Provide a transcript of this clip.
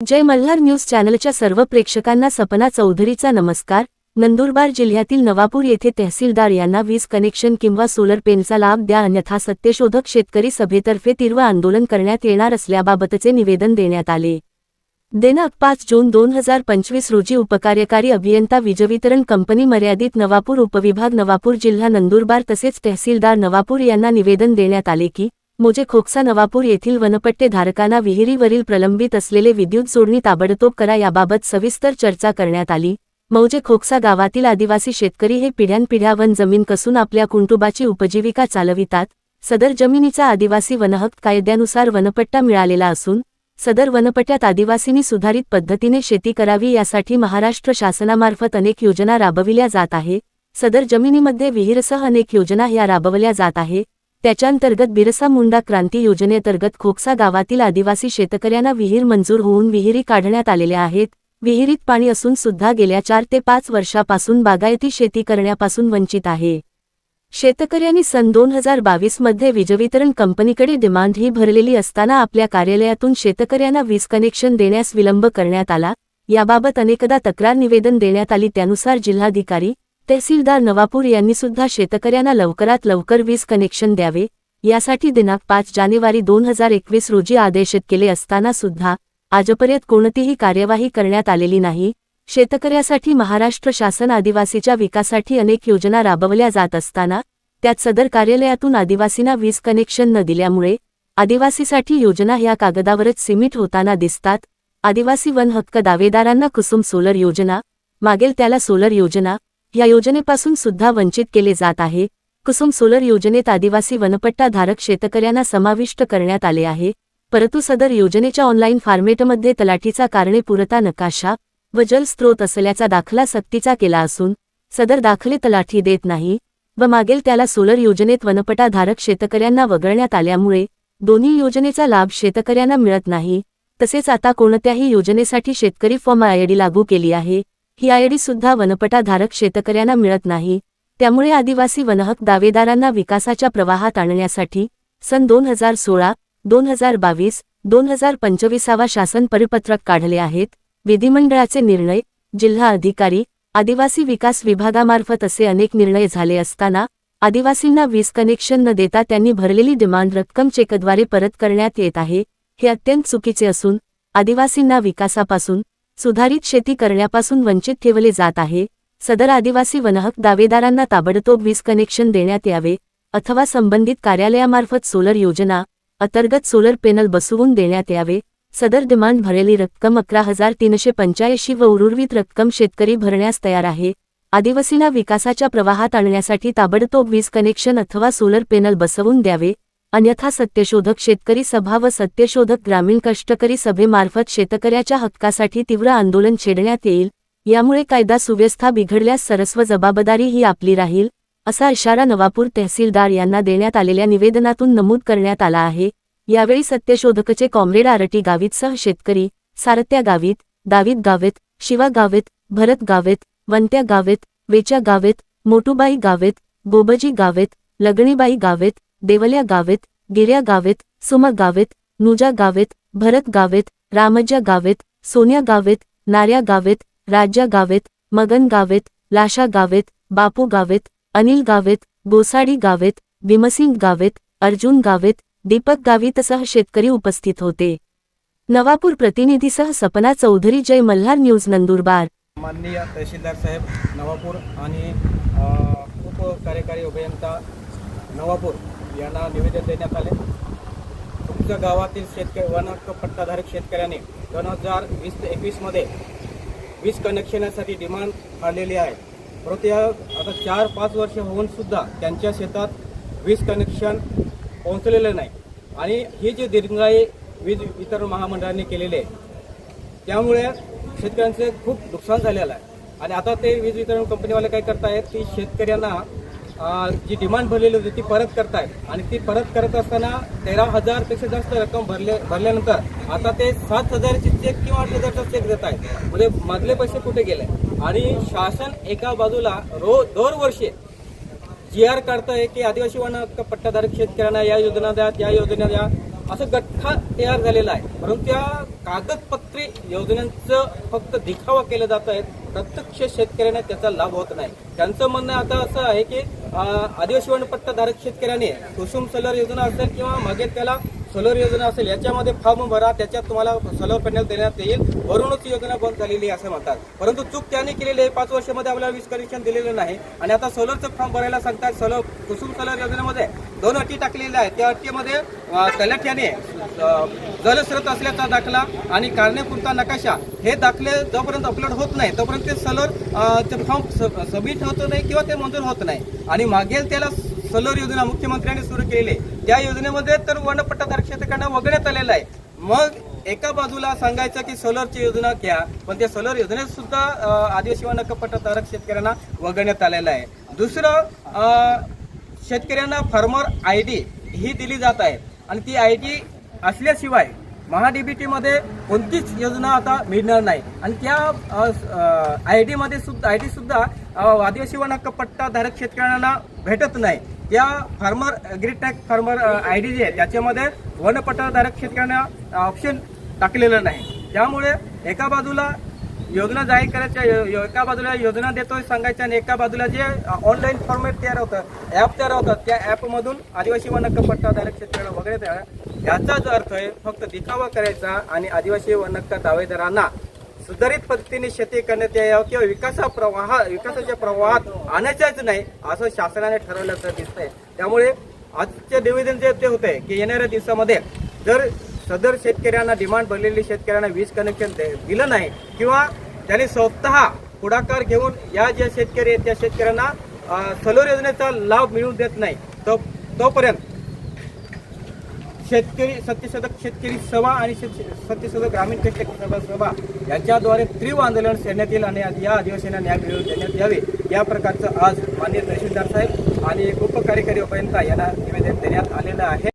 जय Malhar news चॅनलच्या सर्व प्रेक्षकांना सपना चौधरीचा नमस्कार. नंदुरबार जिल्ह्यातील नवापूर येथे तहसीलदार यांना वीज कनेक्शन किंवा सोलर पेनचा लाभ द्या अन्यथा सत्यशोधक शेतकरी सभेतर्फे तीव्र आंदोलन करण्यात येणार असल्याबाबतचे निवेदन देण्यात आले. दिनांक पाच जून दोन हजार पंचवीस रोजी उपकार्यकारी अभियंता वीजवितरण कंपनी मर्यादित नवापूर उपविभाग नवापूर जिल्हा नंदुरबार तसेच तहसीलदार नवापूर यांना निवेदन देण्यात आले की मोजे खोकसा नवापूर येथील वनपट्टेधारकांना विहिरीवरील प्रलंबित असलेले विद्युत जोडणी ताबडतोब करा याबाबत सविस्तर चर्चा करण्यात आली. मौजे खोकसा गावातील आदिवासी शेतकरी हे पिढ्यानपिढ्या वन जमीन कसून आपल्या कुटुंबाची उपजीविका चालवितात. सदर जमिनीचा आदिवासी वनहक्क कायद्यानुसार वनपट्टा मिळालेला असून सदर वनपट्ट्यात आदिवासींनी सुधारित पद्धतीने शेती करावी यासाठी महाराष्ट्र शासनामार्फत अनेक योजना राबविल्या जात आहे. सदर जमिनीमध्ये विहीरसह अनेक योजना ह्या राबवल्या जात आहे. त्याच्यांतर्गत बिरसा मुंडा क्रांती योजनेअंतर्गत खोकसा गावातील आदिवासी शेतकऱ्यांना विहीर मंजूर होऊन विहिरी काढण्यात आलेल्या आहेत. विहिरीत पाणी असून सुद्धा गेल्या चार ते पाच वर्षापासून बागायती शेती करण्यापासून वंचित आहे. शेतकऱ्यांनी सन दोन हजार बावीसमध्ये वीजवितरण कंपनीकडे डिमांड ही भरलेली असताना आपल्या कार्यालयातून शेतकऱ्यांना वीज कनेक्शन देण्यास विलंब करण्यात आला. याबाबत अनेकदा तक्रार निवेदन देण्यात आली. त्यानुसार जिल्हाधिकारी तहसीलदार नवापूर यांनी सुद्धा शेतकऱ्यांना लवकरात लवकर वीज कनेक्शन द्यावे यासाठी दिनांक पाच जानेवारी दोन हजार एकवीस रोजी आदेशित केले असताना सुद्धा आजपर्यंत कोणतीही कार्यवाही करण्यात आलेली नाही. शेतकऱ्यासाठी महाराष्ट्र शासन आदिवासीच्या विकासासाठी अनेक योजना राबवल्या जात असताना त्यात सदर कार्यालयातून आदिवासींना वीज कनेक्शन न दिल्यामुळे आदिवासीसाठी योजना ह्या कागदावरच सीमित होताना दिसतात. आदिवासी वन हक्क दावेदारांना कुसुम सोलर योजना मागेल त्याला सोलर योजना या योजनेपासून सुद्धा वंचित केले जात आहे. कुसुम सोलर योजनेत आदिवासी वनपट्टाधारक शेतकऱ्यांना समाविष्ट करण्यात आले आहे. परंतु सदर योजनेच्या ऑनलाईन फॉर्मेटमध्ये तलाठीचा कारणे पुरता नकाशा व जलस्रोत असल्याचा दाखला सक्तीचा केला असून सदर दाखले तलाठी देत नाही व मागेल त्याला सोलर योजनेत वनपटाधारक शेतकऱ्यांना वगळण्यात आल्यामुळे दोन्ही योजनेचा लाभ शेतकऱ्यांना मिळत नाही. तसेच आता कोणत्याही योजनेसाठी शेतकरी फॉर्म आयडी लागू केली आहे. ही आयडी सुद्धा वनपटाधारक शेतकऱ्यांना मिळत नाही. त्यामुळे आदिवासी वनहक दावेदारांना विकासाच्या प्रवाहात आणण्यासाठी सन दोन हजार सोळा दोन हजार बावीस दोन हजार पंचवीसावा शासन परिपत्रक काढले आहेत. विधिमंडळाचे निर्णय जिल्हा अधिकारी आदिवासी विकास विभागामार्फत असे अनेक निर्णय झाले असताना आदिवासींना वीज कनेक्शन न देता त्यांनी भरलेली डिमांड रक्कम चेकद्वारे परत करण्यात येत आहे. हे अत्यंत चुकीचे असून आदिवासींना विकासापासून सुधारित शेती करण्यापासून वंचित ठेवले जात आहे. सदर आदिवासी वनहक दावेदारांना ताबडतोब वीज कनेक्शन देण्यात यावे अथवा संबंधित कार्यालयामार्फत सोलर योजना अंतर्गत सोलर पॅनल बसवून देण्यात यावे. सदर डिमांड भरलेली रक्कम अकरा हजार तीनशे पंच्याऐंशी व उर्वित रक्कम शेतकरी भरण्यास तयार आहे. आदिवासींना विकासाच्या प्रवाहात आणण्यासाठी ताबडतोब वीज कनेक्शन अथवा सोलर पॅनल बसवून द्यावे. अन्यथा सत्यशोधक शेतकरी सभा व सत्यशोधक ग्रामीण कष्टकरी सभेमार्फत शेतकऱ्याच्या हक्कासाठी तीव्र आंदोलन छेडण्यात येईल यामुळे कायदा सुव्यवस्था बिघडल्यास सरस्व जबाबदारी ही आपली राहील असा इशारा नवापूर तहसीलदार यांना देण्यात आलेल्या निवेदनातून नमूद करण्यात आला आहे. यावेळी सत्यशोधकचे कॉम्रेड आरटी गावितसह शेतकरी सारत्या गावित दावीत गावेत शिवा गावेत भरत गावेत वंत्या गावेत वेच्या गावेत मोटूबाई गावेत गोबजी गावेत लगणीबाई गावेत देवल्या गावेत गिर्या गावेत सुम गावेत नुजा गावेत भरत गावेत रामज्या गावेत सोन्या गावेत नार्या गावेत राज्या गावेत मगन गावेत लाशा गावेत बापू गावेत अनिल गावेत गोसाडी गावेत भीमसिंग गावेत अर्जुन गावेत दीपक गावितसह शेतकरी उपस्थित होते. नवापूर प्रतिनिधीसह सपना चौधरी जय मल्हार न्यूज नंदुरबार. माननीय तहसीलदार साहेब नवापूर आणि उप कार्यकारी अभियंता नवापूर. यांना निवेदन देण्यात आले. तुमच्या गावातील शेतकरी वन हक्क पट्टाधारक शेतकऱ्याने दोन हजार वीस ते एकवीसमध्ये वीज कनेक्शनसाठी डिमांड आलेली आहे. परंतु या आता चार पाच वर्ष होऊन सुद्धा त्यांच्या शेतात वीज कनेक्शन पोहोचलेलं नाही. आणि ही जी दीर्घाई वीज वितरण महामंडळाने केलेली आहे त्यामुळे शेतकऱ्यांचे खूप नुकसान झालेलं आहे. आणि आता ते वीज वितरण कंपनीवाले काय करतायत की शेतकऱ्यांना जी डिमांड भरलेली होती ती परत करतायत आणि ती परत करत असताना तेरा हजारपेक्षा जास्त रक्कम भरले भरल्यानंतर आता ते सात हजारची चेक किंवा आठ हजारचा चेक देत आहेत. म्हणजे मधले पैसे कुठे गेले? आणि शासन एका बाजूला रो दरवर्षी जी आर काढतंय की आदिवासी वन पट्टाधारक शेतकऱ्यांना या योजना द्या त्या योजना द्या. असं गठ्ठा तयार झालेला आहे. परंतु त्या कागदपत्री योजनांचं फक्त दिखावा केलं जात आहे. प्रत्यक्ष शेतकऱ्यांना त्याचा लाभ होत नाही. त्यांचं म्हणणं आता असं आहे की आदिवासी वनपट्टाधारक शेतकऱ्याने कुसुम सोलर योजना असेल किंवा मागे त्याला सोलर योजना असेल याच्यामध्ये फॉर्म भरा त्याच्यात तुम्हाला सोलर पॅनल देण्यात येईल. वरूनच योजना बंद झालेली आहे असं म्हणतात. परंतु चूक त्यांनी केलेली आहे. पाच वर्षामध्ये आपल्याला वीज कनेक्शन दिलेलं नाही. आणि आता सोलरचं फॉर्म भरायला सांगतात सोलर कुसुम सोलर योजनेमध्ये दोन अटी टाकलेल्या आहेत. त्या अटीमध्ये तलाठ्याने जलस्रोत असल्याचा दाखला आणि कारणीपुरता नकाशा. हे दाखले जोपर्यंत अपलोड होत नाही तोपर्यंत ते सोलर ते फॉर्म सबमिट होत नाही किंवा ते मंजूर होत नाही. आणि मागेल त्याला सोलर योजना मुख्यमंत्र्यांनी सुरू केली त्या योजनेमध्ये तर वनपट्टाधारक शेतकऱ्यांना वगळण्यात आलेलं आहे. मग एका बाजूला सांगायचं की सोलरची योजना घ्या पण त्या सोलर योजनेत सुद्धा आदिवासी वनपट्टाधारक शेतकऱ्यांना वगळण्यात आलेलं आहे. दुसरं शेतकऱ्यांना फार्मर आय डी ही दिली जात आहे. आणि ती आय डी असल्याशिवाय महाडीबीटीमध्ये कोणतीच योजना आता मिळणार नाही. आणि त्या आय डीमध्ये सुद्धा आय डी सुद्धा आदिवासी वन पट्टाधारक धारक शेतकऱ्यांना भेटत नाही. त्या farmer agritech farmer I D जे आहे त्याच्यामध्ये वनपट्टा धारक शेतकऱ्यांना ऑप्शन टाकलेलं नाही. त्यामुळे एका बाजूला योजना जाहीर करायच्या एका बाजूला योजना देतोय सांगायच्या आणि एका बाजूला जे ऑनलाईन फॉर्मेट तयार होतं ॲप तयार होतात त्या ॲपमधून आदिवासी वनक पट्टा शेतकऱ्यांना वगैरे तयार याचा जो अर्थ आहे फक्त दिखावा करायचा आणि आदिवासी वनहक्क दावेदारांना सुधारित पद्धतीने शेती करण्यात यावं किंवा विकासा प्रवाह विकासाच्या प्रवाहात आणायच्याच नाही असं शासनाने ठरवल्याचं दिसतंय. त्यामुळे आजचे निवेदन जे ते होते की येणाऱ्या दिवसामध्ये जर सदर शेतकऱ्यांना डिमांड भरलेली शेतकऱ्यांना वीज कनेक्शन दे- दिलं नाही किंवा त्यांनी स्वतः पुढाकार घेऊन या ज्या शेतकरी आहेत त्या शेतकऱ्यांना सलोर योजनेचा लाभ मिळवून देत नाही तो तोपर्यंत शेतकरी सत्यशतक शेतकरी सभा आणि सत्यशतक ग्रामीण कष्टकरी सभा यांच्याद्वारे तीव्र आंदोलन करण्यात येईल आणि या अधिवेशनात न्याय मिळवून देण्यात यावे. या प्रकारचं आज माननीय तहसीलदार साहेब आणि उपकार्यकारी अभियंता यांना निवेदन देण्यात आलेलं आहे.